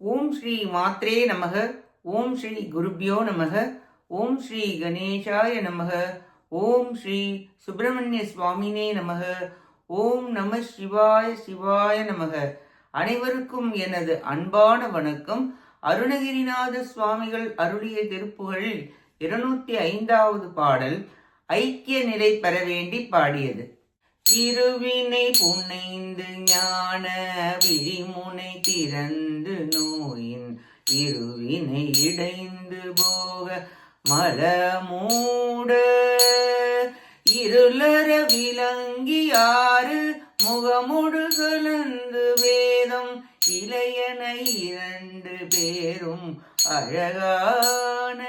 ஓம் ஸ்ரீ மாத்ரே நமக ஓம் ஸ்ரீ குருப்யோ நமக ஓம் ஸ்ரீ கணேசாய நமக ஓம் ஸ்ரீ சுப்பிரமணிய சுவாமினே நமக ஓம் நம சிவாய சிவாய நமக. அனைவருக்கும் எனது அன்பான வணக்கம். அருணகிரிநாத சுவாமிகள் அருளிய திருப்புகளில் இருநூத்தி ஐந்தாவது பாடல் ஐக்கிய நிலை பெற வேண்டி பாடியது. இருவினை புனைந்து ஞான விழிமுனை திறந்து நோயின் இருவினை இடைந்து போக மலமூட. இருளர விளங்கியாறு முகமுடு கலந்து வேதம் இளையன இரண்டு பேரும் அழகான.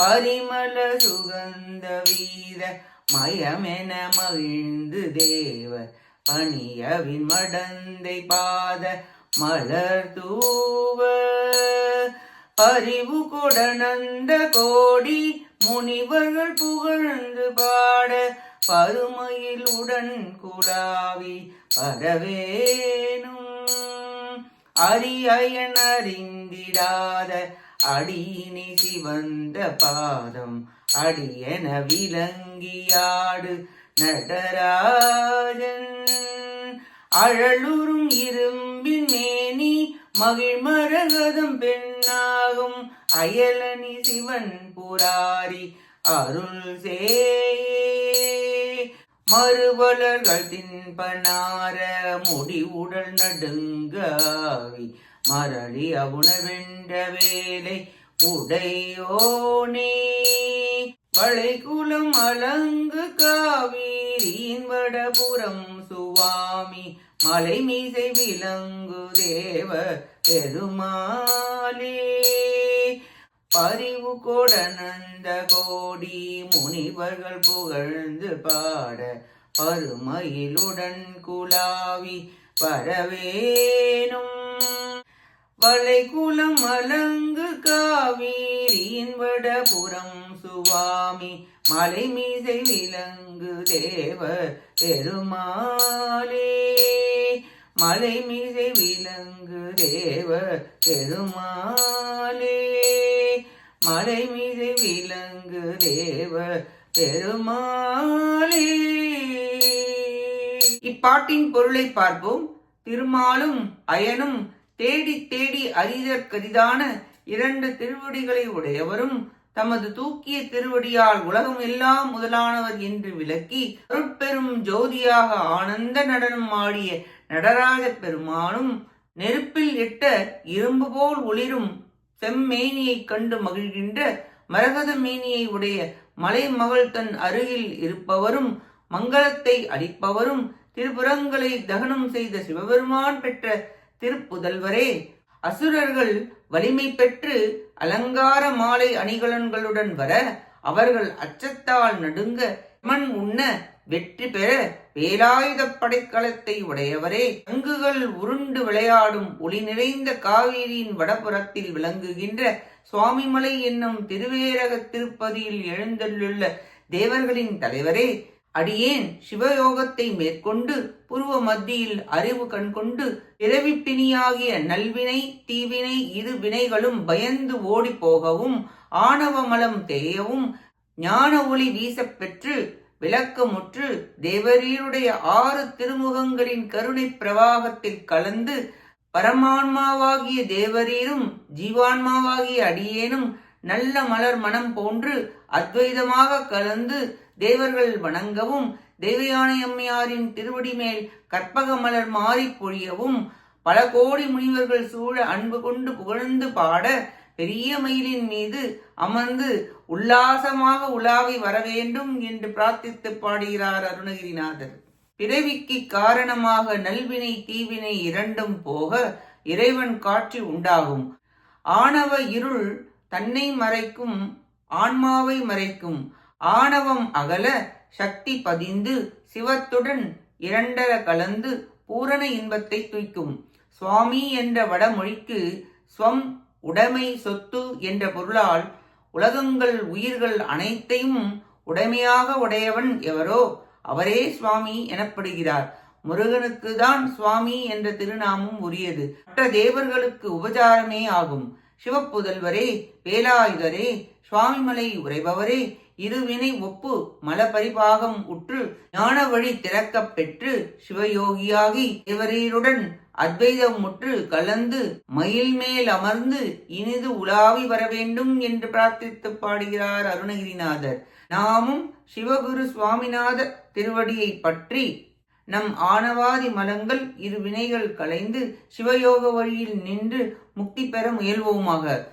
பரிமல சுகந்த வீர மயமென மகிழ்ந்து தேவ பணியவின் மடந்தை பாத மலர் தூவ பரிவு கொடனந்த கோடி முனிவர்கள் புகழ்ந்து பாட பருமையில் உடன் குழாவி பரவேனும். அரியன் அறிந்திடாத அடியினி சிவந்த பாதம் அடியன விலங்கியாடு நடராஜன். அழலுறும் இரும்பின் மேனி மகிழ்மரகதம் பெண்ணாகும். அயலனி சிவன் புராரி அருள் சேயே. மறுவலர்கள் தின்பனார முடி உடல் நடுங்காவி. மரளி அவுண வென்ற வேலை உடையோனே. வளைகுலம் அலங்கு காவிரியின் வடபுறம் சுவாமி மலை மீசை விலங்கு தேவ பெருமாளே. பரிவு கொடனந்த கோடி முனிவர்கள் புகழ்ந்து பாட பருமையிலுடன் குலாவி பரவேனும். வளைகுலம் அலங்கு காவிரியின் வடபுறம் திருவாமி. மலை மீதை விலங்கு தேவ பெருமாளே மலை மீசை விலங்கு தேவ பெருமாளே மலை மீசை விலங்கு தேவ பெருமாளே இப்பாட்டின் பொருளை பார்ப்போம். திருமாலும் அயனும் தேடி தேடி அரிதற்கரிதான இரண்டு திருவடிகளை உடையவரும் தமது தூக்கிய திருவடியால் உலகம் எல்லாம் முதலானவர் என்று விளக்கி அருட்பெரும் ஜோதியாக ஆனந்த நடனம் ஆடிய நடராஜ பெருமானும் நெருப்பில் இட்ட இரும்பு போல் ஒளிரும் செம்மேனியைக் கண்டு மகிழ்கின்ற மரகத மேனியை உடைய மலைமகள் தன் அருகில் இருப்பவரும் மங்களத்தை அளிப்பவரும் திருப்புறங்களை தகனம் செய்த சிவபெருமான் பெற்ற திருப்புதல்வரே. அசுரர்கள் வலிமை பெற்று அலங்கார மாலை அணிகலன்களுடன் வர அவர்கள் அச்சத்தால் நடுங்க மண் உண்ண வெற்றி பெற வேலாயுத படைக்கலத்தை உடையவரே. அங்குகள் உருண்டு விளையாடும் ஒளி நிறைந்த காவேரியின் வடபுறத்தில் விளங்குகின்ற சுவாமிமலை என்னும் திருவேரக திருப்பதியில் எழுந்தள்ளுள்ள தேவர்களின் தலைவரே. அடியேன் சிவயோகத்தை மேற்கொண்டு புருவ மத்தியில் அறிவு கண்கொண்டு பிறவிப்பிணியாகிய நல்வினை தீவினை இரு வினைகளும் பயந்து ஓடி போகவும் ஆணவமலம் தேயவும் ஞான ஒளி வீசப் பெற்று விளக்கமுற்று தேவரீருடைய ஆறு திருமுகங்களின் கருணை பிரவாகத்தில் கலந்து பரமான்மாவாகிய தேவரீரும் ஜீவான்மாவாகிய அடியேனும் நல்ல மலர் மனம் போன்று அத்வைதமாக கலந்து தேவர்கள் வணங்கவும் தேவயானை அம்மையாரின் திருவடி மேல் கற்பக மலர் மாறி பொழியவும் பல கோடி முனிவர்கள் சூழ அன்பு கொண்டு புகழ்ந்து பாட பெரிய மயிலின் மீது அமர்ந்து உல்லாசமாக உலாவி வர வேண்டும் என்று பிரார்த்தித்து பாடுகிறார் அருணகிரிநாதர். பிறவிக்கு காரணமாக நல்வினை தீவினை இரண்டும் போக இறைவன் காட்சி உண்டாகும். ஆணவ இருள் தன்னை மறைக்கும் ஆன்மாவை மறைக்கும் ஆணவம் அகல சக்தி பதிந்து சிவத்துடன் இரண்டர கலந்து பூரண இன்பத்தை துய்க்கும். சுவாமி என்ற வடமொழிக்கு ஸ்வம் உடைமை சொத்து என்ற பொருளால் உலகங்கள் உயிர்கள் அனைத்தையும் உடைமையாக உடையவன் எவரோ அவரே சுவாமி எனப்படுகிறார். முருகனுக்கு தான் சுவாமி என்ற திருநாமம் உரியது. மற்ற தேவர்களுக்கு உபச்சாரமே ஆகும். சிவப்புதல்வரே வேலாயுதரே சுவாமிமலை உரைபவரே இருவினை ஒப்பு மலபரிபாகம் உற்று ஞான வழி திறக்கப் பெற்று சிவயோகியாகி இவரீருடன் அத்வைதம் முற்று கலந்து மயில் மேல் அமர்ந்து இனிது உலாவி வர வேண்டும் என்று பிரார்த்தித்து பாடுகிறார் அருணகிரிநாதர். நாமும் சிவகுரு சுவாமிநாத திருவடியை பற்றி நம் ஆணவாதி மலங்கள் இரு வினைகள் கலைந்து சிவயோக வழியில் நின்று முக்தி பெற முயல்வோமாக.